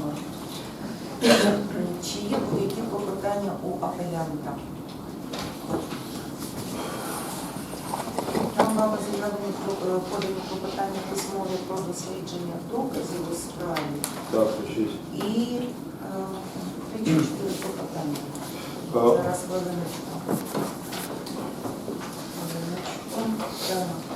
номер. Чи є будь-які клопотання у апелянта? Там мали зібрані подані клопотання письмові про дослідження доказів у справі Так, шість. і е, три чи чотири клопотання. А, Зараз хвилиночку. Хвилиночку. Так.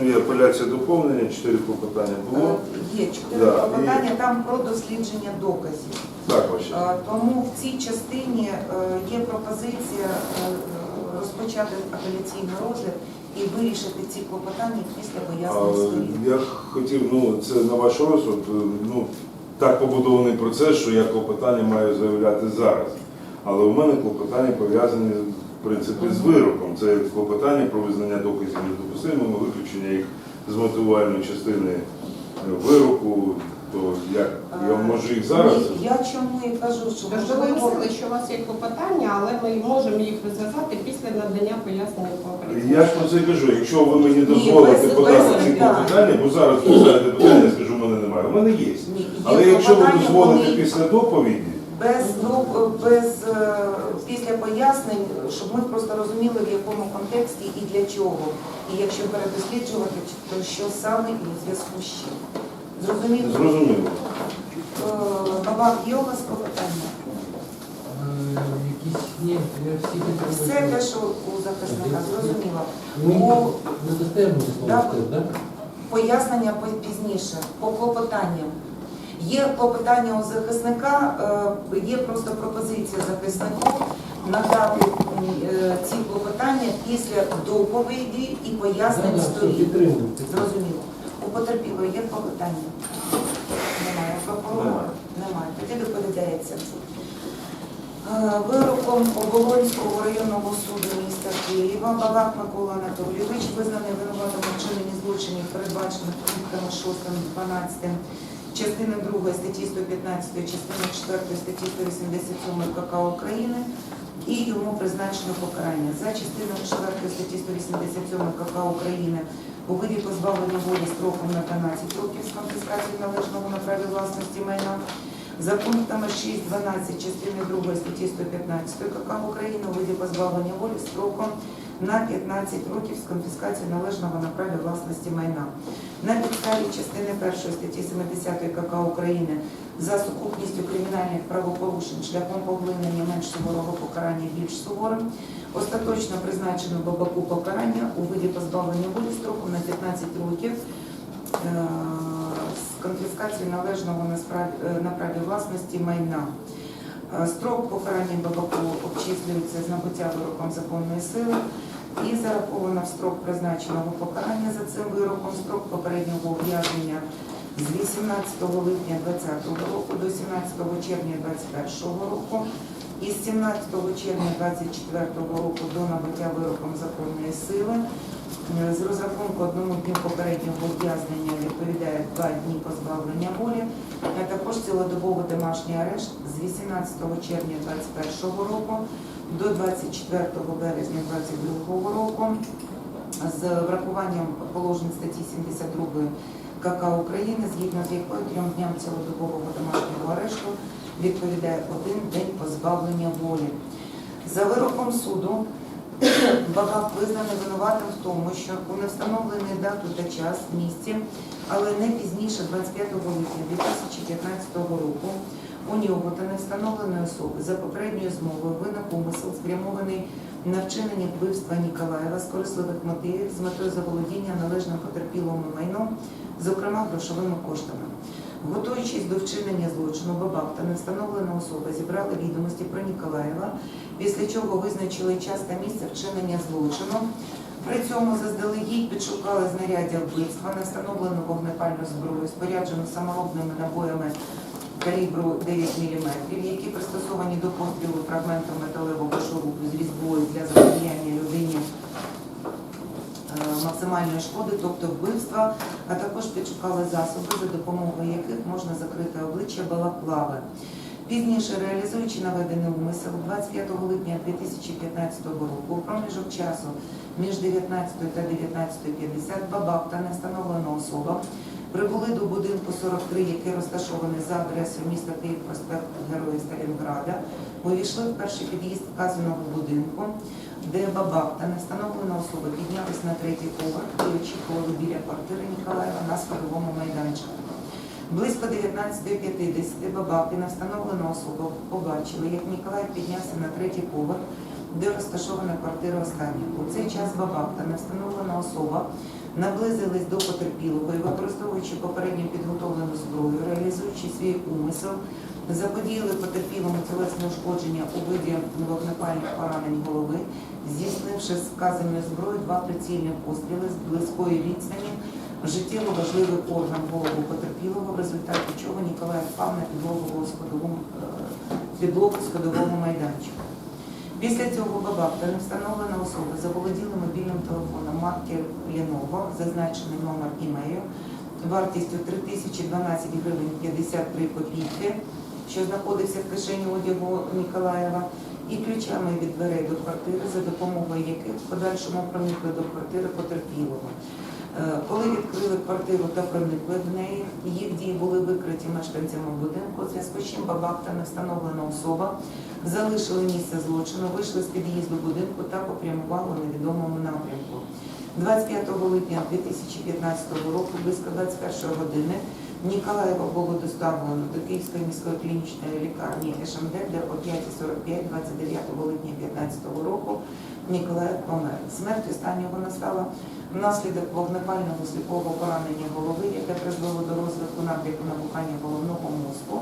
Ну, є апеляція доповнення, чотири клопотання було. Е, Є чотири Да, клопотання там про дослідження доказів. Так, ваші. Е, Тому в цій частині е, є пропозиція е, розпочати апеляційний розгляд і вирішити ці клопотання після А, пояснень. Я хотів, ну, це на ваш розсуд, е, ну, так побудований процес, що я клопотання маю заявляти зараз. Але у мене клопотання пов'язані, в принципі, з вироком. Це клопотання про визнання доказів недопустимими, виключення їх з мотивувальної частини е, вироку. То як я можу їх зараз? Ні, Я чому і кажу, що Тож ви можливо, що у вас є клопотання, але ми можемо їх розв'язати після надання пояснення по операції. Я ж про це кажу, якщо ви мені дозволите без- подати ці клопотання, бо зараз ви питання, я скажу, в мене немає. У мене є. Ні, Але якщо ви дозволите після доповіді, без, ну, без е, після пояснень, щоб ми просто розуміли, в якому контексті і для чого. І якщо передосліджувати, то що саме і у зв'язку з чим. Зрозуміло? зрозуміло. Бабак, є у вас клопотання? Е, Якісь ні, я всі хотів. Все те, що у захисника, зрозуміло. Ми По не Да. слово сказати, так? пояснення пізніше, по клопотанням. Є клопотання у захисника, е, є просто пропозиція захиснику надати е, ці клопотання після доповіді і пояснень сторін. Зрозуміло. У потерпілої є клопотання? Немає. Прокурора? Немає. Немає. Тоді доповідається. Е, Вироком Оболонського районного суду міста Києва Бабак Микола Анатолійович визнаний винуватим у вчиненні злочинів, передбачених пунктами 6, 12, частини 2 статті 115, частини 4 статті 187 КК України і йому призначено покарання. За частиною 4 статті 187 КК України у виді позбавлення волі строком на 12 років з конфіскацією належного на праві власності майна за пунктами 6, 12 частини 2 статті 115 КК України у виді позбавлення волі строком на 15 років з конфіскацією належного на праві власності майна. На підставі частини 1 статті 70 КК України за сукупністю кримінальних правопорушень шляхом поглинення менш суворого покарання більш суворим, остаточно призначено бабаку покарання у виді позбавлення волі строком на 15 років е, з конфіскацією належного е, на праві власності майна. Е, Строк покарання бабаку обчислюється з набуття вироком законної сили і зараховано в строк призначеного покарання за цим вироком. Строк попереднього ув'язнення з 18 липня 2020 року до 17 червня 2021 року. І з 17 червня 2024 року до набуття вироком законної сили. Е, з розрахунку одному дню попереднього ув'язнення відповідає два дні позбавлення волі, а також цілодобовий домашній арешт з 18 червня 2021 року до 24 березня 2022 року з врахуванням положень статті 72 КК України, згідно з якою трьом дням цілодобового домашнього арешту відповідає один день позбавлення волі. За вироком суду Бабак визнаний винуватим в тому, що у невстановлений дату та час, місці, але не пізніше 25 липня 2015 року у нього та невстановленої особи за попередньою змовою виник умисел спрямований на вчинення вбивства Ніколаєва з корисливих мотивів з метою заволодіння належним потерпілому майном, зокрема грошовими коштами. Готуючись до вчинення злочину, Бабак та невстановлена особа зібрали відомості про Ніколаєва, після чого визначили час та місце вчинення злочину. При цьому заздалегідь підшукали знаряддя вбивства, не встановлену вогнепальну зброю, споряджену саморобними набоями калібру 9 мм, які пристосовані до пострілу фрагментом металевого шурупу з різьбою для запобігання людині е, максимальної шкоди, тобто вбивства, а також підшукали засоби, за допомогою яких можна закрити обличчя балаклави. Пізніше, реалізуючи наведений умисел, 25 липня 2015 року у проміжок часу між 19 та 19.50 Бабак та невстановлена особа Прибули до будинку 43, який розташований за адресою міста Київ, проспект Героїв Сталінграда. Увійшли в перший під'їзд вказаного будинку, де бабахта, не встановлена особа, піднялась на третій поверх і очікували біля квартири Ніколаєва на складовому майданчику. Близько 19.50 бабахти не встановлена особа побачили, як Ніколаєв піднявся на третій поверх, де розташована квартира останнього. У цей час бабахта, не встановлена особа, наблизились до потерпілого і, використовуючи попередньо підготовлену зброю, реалізуючи свій умисел, заподіяли потерпілому тілесне ушкодження у виді вогнепальних поранень голови, здійснивши з зброєю два прицільні постріли з близької відстані в життєво важливий орган голову потерпілого, в результаті чого Ніколай впав на підлогу сходовому, е, підлогу сходовому майданчику. Після цього бабахта не встановлена особа заволоділа мобільним телефоном марки Lenovo, зазначений номер імею, вартістю 3012 гривень 53 копійки, що знаходився в кишені одягу Ніколаєва, і ключами від дверей до квартири, за допомогою яких в подальшому проникли до квартири потерпілого. Е, Коли відкрили квартиру та проникли в неї, їх дії були викриті мешканцями будинку, зв'язку з чим бабахта не встановлена особа, залишили місце злочину, вийшли з під'їзду будинку та попрямували у невідомому напрямку. 25 липня 2015 року, близько 21 години, Ніколаєва було доставлено до Київської міської клінічної лікарні ШМД, де о 5.45 29 липня 2015 року Ніколаєв помер. Смерть останнього настала внаслідок вогнепального сліпого поранення голови, яке призвело до розвитку напрямку набухання головного мозку.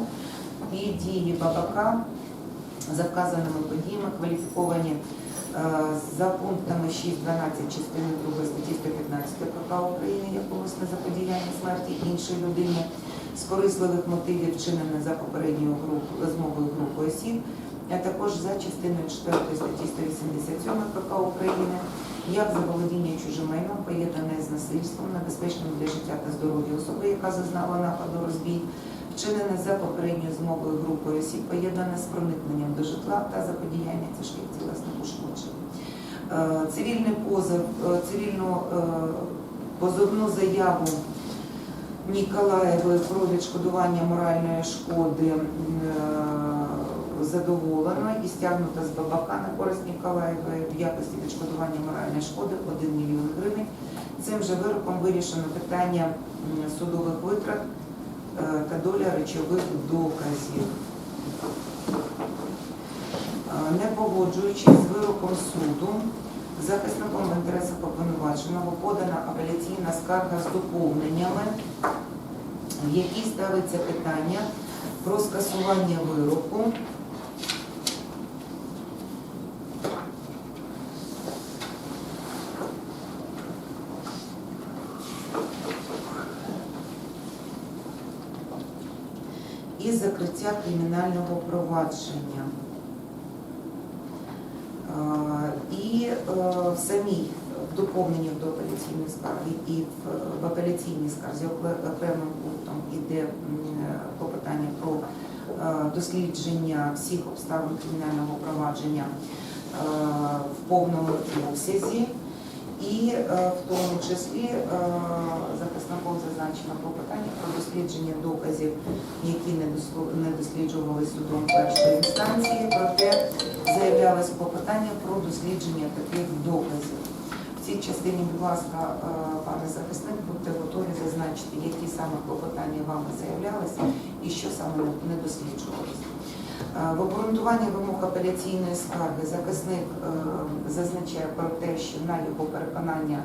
І дії бабака за вказаними подіями кваліфіковані е, за пунктами 6.12 частини 2 статті 115 КК України як умисне заподіяння смерті іншій людині з корисливих мотивів, вчинене за попередньою груп- змовою групи осіб, а також за частиною 4 статті 187 КК України як заволодіння чужим майном, поєднане з насильством, небезпечним для життя та здоров'я особи, яка зазнала нападу розбій, вчинене за попередньою змовою групою осіб, поєднане з проникненням до житла та заподіяння тяжких тілесних ушкоджень. Е, Цивільний позов, е, цивільну е, позовну заяву Ніколаєвої про відшкодування моральної шкоди задоволено і стягнуто з бабака на користь Ніколаєвої в якості відшкодування моральної шкоди 1 мільйон гривень. Цим же вироком вирішено питання судових витрат е, та доля речових доказів. Е, Не погоджуючись з вироком суду, захисником в інтересах обвинуваченого подана апеляційна скарга з доповненнями, в якій ставиться питання про скасування вироку. І закриття кримінального провадження. Е, І е, в самій в доповненні до апеляційної скарги і в, апеляційній скарзі окремим пунктом іде е, про е, дослідження всіх обставин кримінального провадження в повному обсязі. І е, в тому числі е, захисником зазначено клопотання про дослідження доказів, які не досліджувалися судом першої інстанції, проте заявлялось клопотання про дослідження таких доказів. В цій частині, будь ласка, е, пане захисник, будьте готові зазначити, які саме клопотання вами заявлялися і що саме не-. Е, В обґрунтуванні вимог апеляційної скарги захисник е, зазначає про те, що на його переконання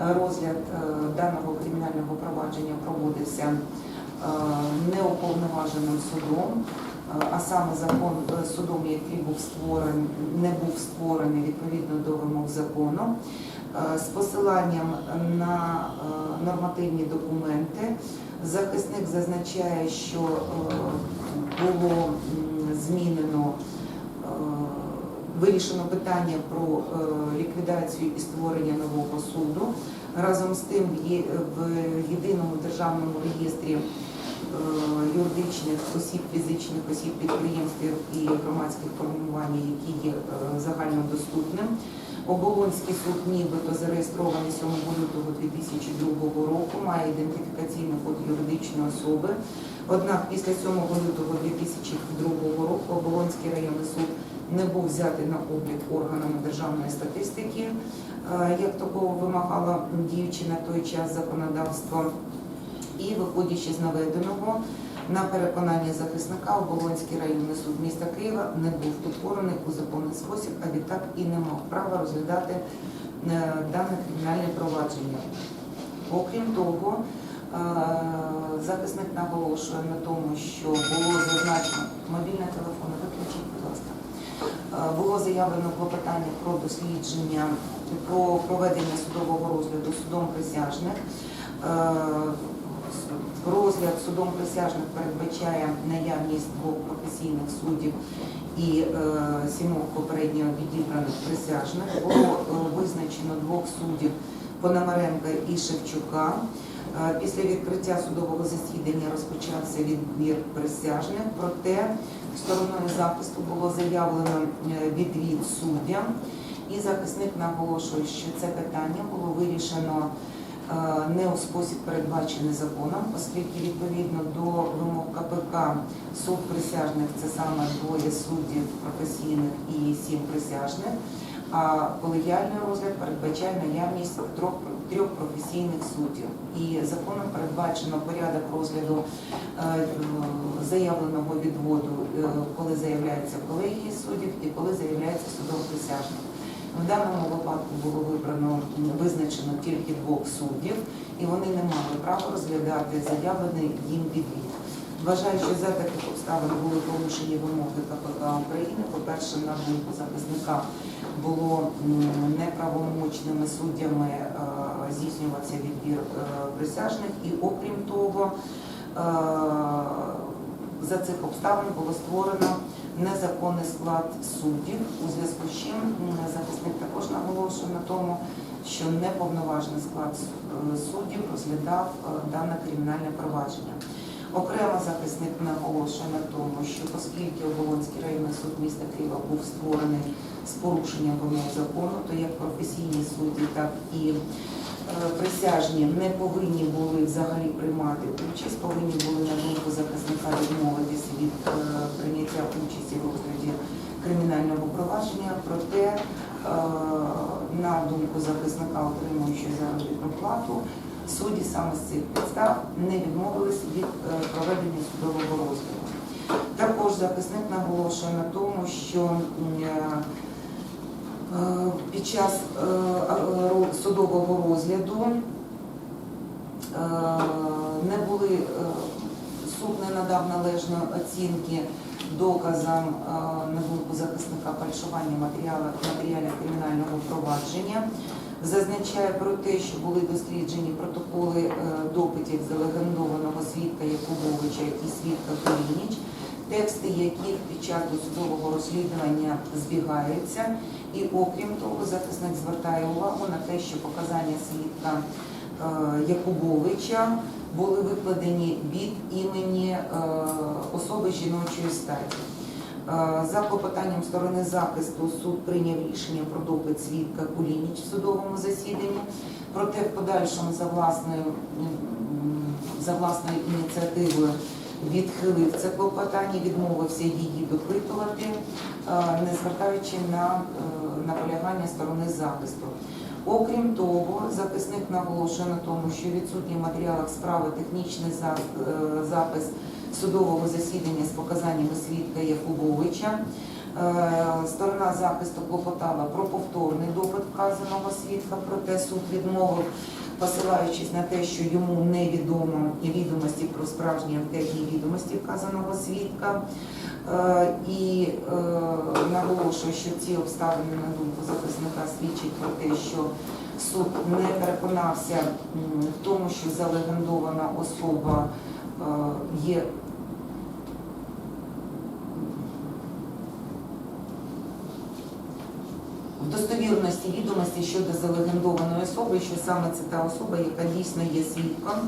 е, розгляд е, даного кримінального провадження проводився е, неуповноваженим судом, е, а саме закон е, судом, який був створений, не був створений відповідно до вимог закону, е, з посиланням на е, нормативні документи. Захисник зазначає, що е, було змінено, е, вирішено питання про е, ліквідацію і створення нового суду. Разом з тим, є- в єдиному державному реєстрі юридичних осіб, фізичних осіб, підприємств і громадських формувань, які є е, загальнодоступним. Оболонський суд нібито зареєстрований 7 лютого 2002 року, має ідентифікаційний код юридичної особи. Однак після 7 лютого 2002 року Оболонський районний суд не був взятий на облік органами державної статистики, е, як такого вимагало діючи на той час законодавство. І виходячи з наведеного, на переконання захисника Оболонський районний суд міста Києва не був утворений у законний спосіб, а відтак і не мав права розглядати е, дане кримінальне провадження. Окрім того, захисник наголошує на тому, що було зазначено мобільний телефон, виключіть, будь ласка. Е, Було заявлено клопотання про дослідження, про проведення судового розгляду судом присяжних. Е, Розгляд судом присяжних передбачає наявність двох професійних суддів і е, сімох попередньо відібраних присяжних. Було е, визначено двох суддів Пономаренка і Шевчука. Е, Після відкриття судового засідання розпочався відбір присяжних, проте стороною захисту було заявлено е, відвід суддям, і захисник наголошує, що це питання було вирішено е, не у спосіб передбачений законом, оскільки відповідно до вимог КПК суд присяжних це саме двоє суддів професійних і сім присяжних. А колегіальний розгляд передбачає наявність трьох, трьох професійних суддів. І законом передбачено порядок розгляду е, заявленого відводу, е, коли заявляється колегії суддів і коли заявляється судом присяжних. В даному випадку було вибрано визначено тільки двох суддів, і вони не мали права розглядати заявлений їм відвід. Вважаю, що за таких обставин були порушені вимоги КПК України. По-перше, на думку захисника було неправомочними суддями е, здійснювався відбір е, присяжних, і окрім того, е, за цих обставин було створено незаконний склад суддів, у зв'язку з чим захисник також наголошує на тому, що неповноважний склад суддів розглядав дане кримінальне провадження. Окремо захисник наголошує на тому, що оскільки Оболонський районний суд міста Києва був створений з порушенням вимог закону, то як професійні судді, так і е, присяжні не повинні були взагалі приймати участь, повинні були на думку захисника відмовитися від е, прийняття участі в розгляді кримінального провадження. Проте, е, на думку захисника, отримуючи заробітну плату, судді саме з цих підстав не відмовились від проведення судового розгляду. Також захисник наголошує на тому, що під час е, е, судового розгляду е, не були е, суд не надав належної оцінки доказам е, на думку захисника фальшування матеріалів матеріалів кримінального провадження. Зазначає про те, що були досліджені протоколи е, допитів залегендованого свідка Якубовича і свідка Кулініч, тексти яких під час досудового розслідування збігаються. І окрім того, захисник звертає увагу на те, що показання свідка е, Якубовича були викладені від імені е, особи жіночої статі. Е, За клопотанням сторони захисту суд прийняв рішення про допит свідка Кулініч в судовому засіданні, проте в подальшому за власною, за власною ініціативою відхилив це клопотання, відмовився її допитувати, е, не звертаючи на е, наполягання сторони захисту. Окрім того, захисник наголошує на тому, що відсутній в матеріалах справи технічний е, запис судового засідання з показаннями свідка Якубовича. Сторона захисту клопотала про повторний допит вказаного свідка, проте суд відмовив, посилаючись на те, що йому невідомо відомості про справжні анкетні відомості вказаного свідка. Е, І наголошую, що ці обставини, на думку захисника, свідчать про те, що суд не переконався в тому, що залегендована особа е, є в достовірності відомості щодо залегендованої особи, що саме це та особа, яка дійсно є свідком.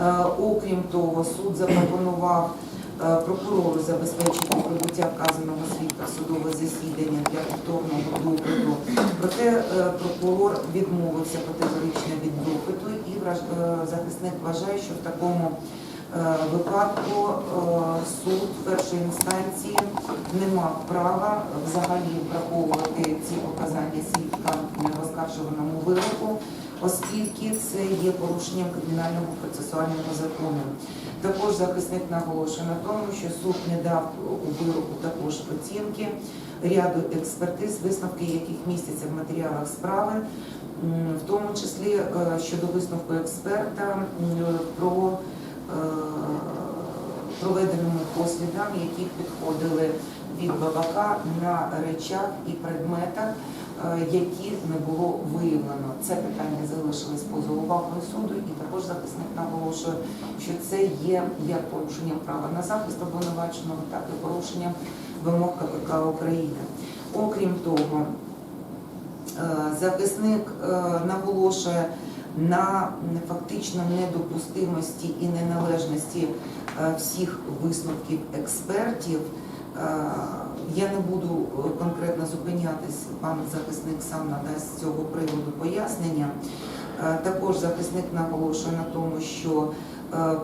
Е, Окрім того, суд запропонував е, прокурору забезпечити прибуття вказаного свідка в судове засідання для повторного допиту. Проте е, прокурор відмовився категорично від допиту і захисник вважає, що в такому випадку е, суд першої інстанції не мав права взагалі враховувати ці показання свідка в оскаржуваному вироку, оскільки це є порушенням кримінального процесуального закону. Також захисник наголошує на тому, що суд не дав у вироку також оцінки ряду експертиз, висновки яких містяться в матеріалах справи, в тому числі е, щодо висновку експерта про е, проведеному послідам, які підходили від бабака на речах і предметах, е, які не було виявлено. Це питання залишилось поза увагою суду, і також захисник наголошує, що це є як порушенням права на захист обвинуваченого, так і порушенням вимог КПК України. Окрім того, Е, Захисник наголошує на фактично недопустимості і неналежності е, всіх висновків експертів. Е, Я не буду е, конкретно зупинятись, пан захисник сам надасть з цього приводу пояснення. Також захисник наголошує на тому, що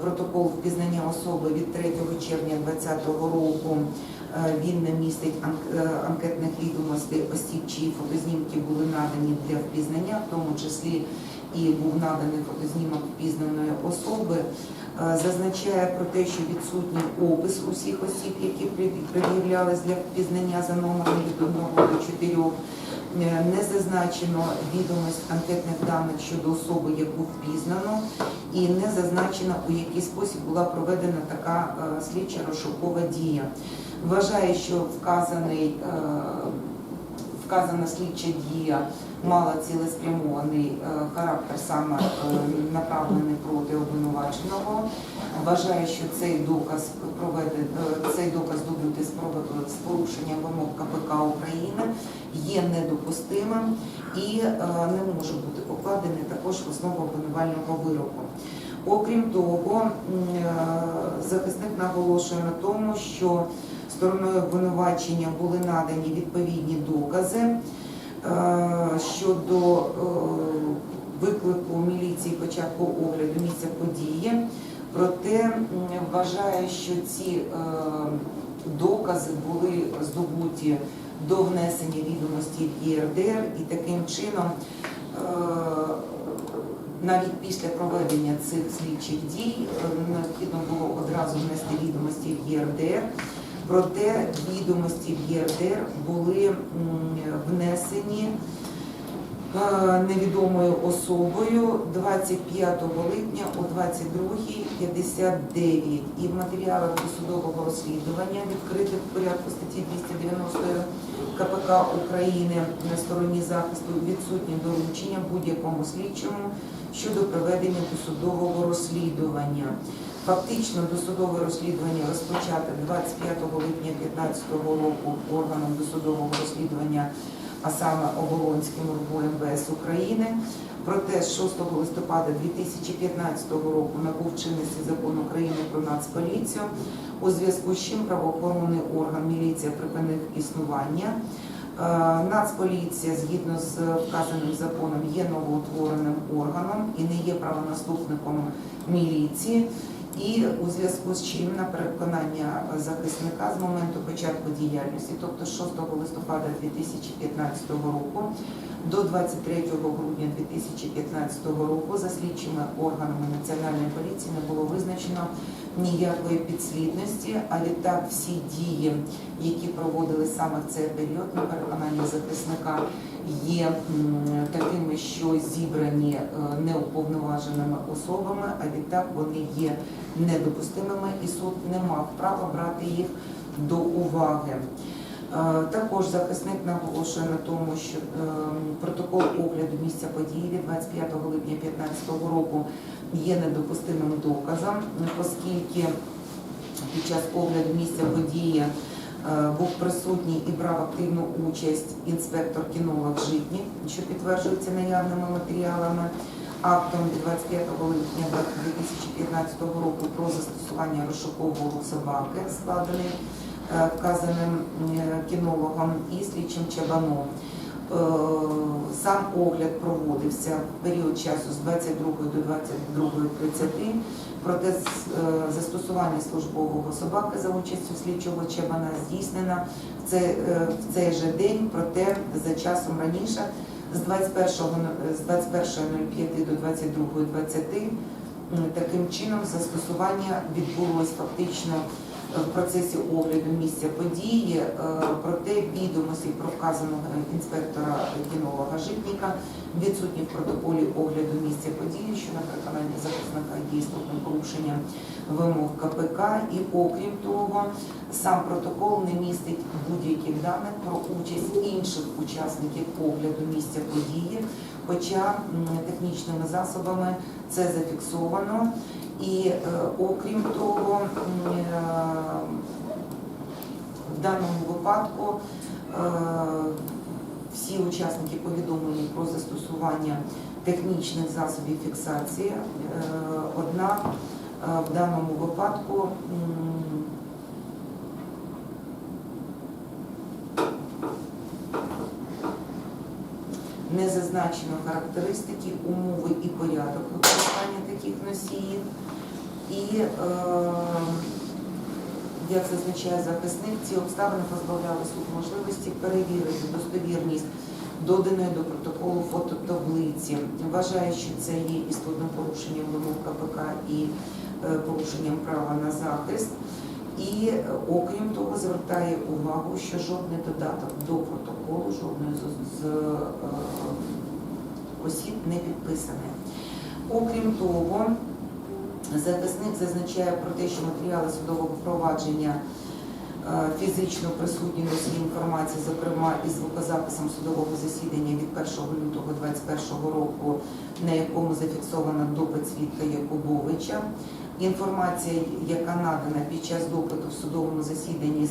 протокол впізнання особи від 3 червня 2020 року Він не містить анкетних відомостей осіб, чиї фотознімки були надані для впізнання, в тому числі і був наданий фотознімок впізнаної особи. Е, Зазначає про те, що відсутній опис усіх осіб, які пред'являлись для впізнання за номером від 1 до 4. Е, Не зазначено відомість анкетних даних щодо особи, яку впізнано, і не зазначено, у який спосіб була проведена така е, слідча розшукова дія. Вважає, що вказаний, вказана слідча дія мала цілеспрямований е, характер саме е, направлений проти обвинуваченого. Вважає, що цей доказ проведен, е, цей доказ добутий з порушенням вимог КПК України є недопустимим і не може бути покладений також в основу обвинувального вироку. Окрім того, захисник наголошує на тому, що стороною обвинувачення були надані відповідні докази щодо е, виклику міліції початку огляду місця події. Проте м, вважає, що ці е, докази були здобуті до внесення відомості в ЄРДР і таким чином е, навіть після проведення цих слідчих дій е, необхідно було одразу внести відомості в ЄРДР. Проте відомості в єРДР були внесені е, невідомою особою 25 липня о 22.59 і в матеріалах досудового розслідування відкритих в порядку статті 290 КПК України на стороні захисту відсутні доручення будь-якому слідчому щодо проведення досудового розслідування. Фактично досудове розслідування розпочате 25 липня 2015 року органом досудового розслідування, а саме Оболонським РУБО МВС України. Проте з 6 листопада 2015 року набув чинності закон України про нацполіцію, у зв'язку з чим правоохоронний орган міліція припинив існування. Е, Нацполіція згідно з вказаним законом є новоутвореним органом і не є правонаступником міліції. І у зв'язку з чим на переконання захисника з моменту початку діяльності, тобто з 6 листопада 2015 року до 23 грудня 2015 року за слідчими органами Національної поліції не було визначено ніякої підслідності, а відтак всі дії, які проводили саме в цей період, на переконання захисника, є такими, що зібрані е, неуповноваженими особами, а відтак вони є недопустимими, і суд не мав права брати їх до уваги. Е, Також захисник наголошує на тому, що е, протокол огляду місця події від 25 липня 2015 року є недопустимим доказом, оскільки під час огляду місця події був присутній і брав активну участь інспектор кінолог Житній, що підтверджується наявними матеріалами. актом від 25 липня 2015 року про застосування розшукового собаки, складений е, вказаним е, кінологом і слідчим Чабаном. Е, Сам огляд проводився в період часу з 22 до 22.30. Проте е, застосування службового собаки за участю слідчого Чебана здійснено в цей, е, в цей же день, проте за часом раніше з 21 з 21.05 до 22.20 М, Таким чином, застосування відбулось фактично в процесі огляду місця події, е, проте відомості про вказаного інспектора кінолога Житніка відсутні в протоколі огляду місця події, що на переконання захисника є істотним порушенням вимог КПК. І окрім того, сам протокол не містить будь-яких даних про участь інших учасників огляду місця події, хоча технічними засобами це зафіксовано. І е, окрім того, е, в даному випадку е, всі учасники повідомлені про застосування технічних засобів фіксації. Однак в даному випадку не зазначено характеристики, умови і порядок таких носіїв. І, е, як зазначає захисник, ці обставини позбавляли суд можливості перевірити достовірність доданої до протоколу фототаблиці. Вважає, що це є істотним порушенням вимог КПК і е, порушенням права на захист. І е, окрім того, звертає увагу, що жодний додаток до протоколу, жодної з, з е, осіб не підписаний. Окрім того, захисник зазначає про те, що матеріали судового провадження е, фізично присутні носії інформації, зокрема із звукозаписом судового засідання від 1 лютого 2021 року, на якому зафіксовано допит свідка Якубовича. Інформація, яка надана під час допиту в судовому засіданні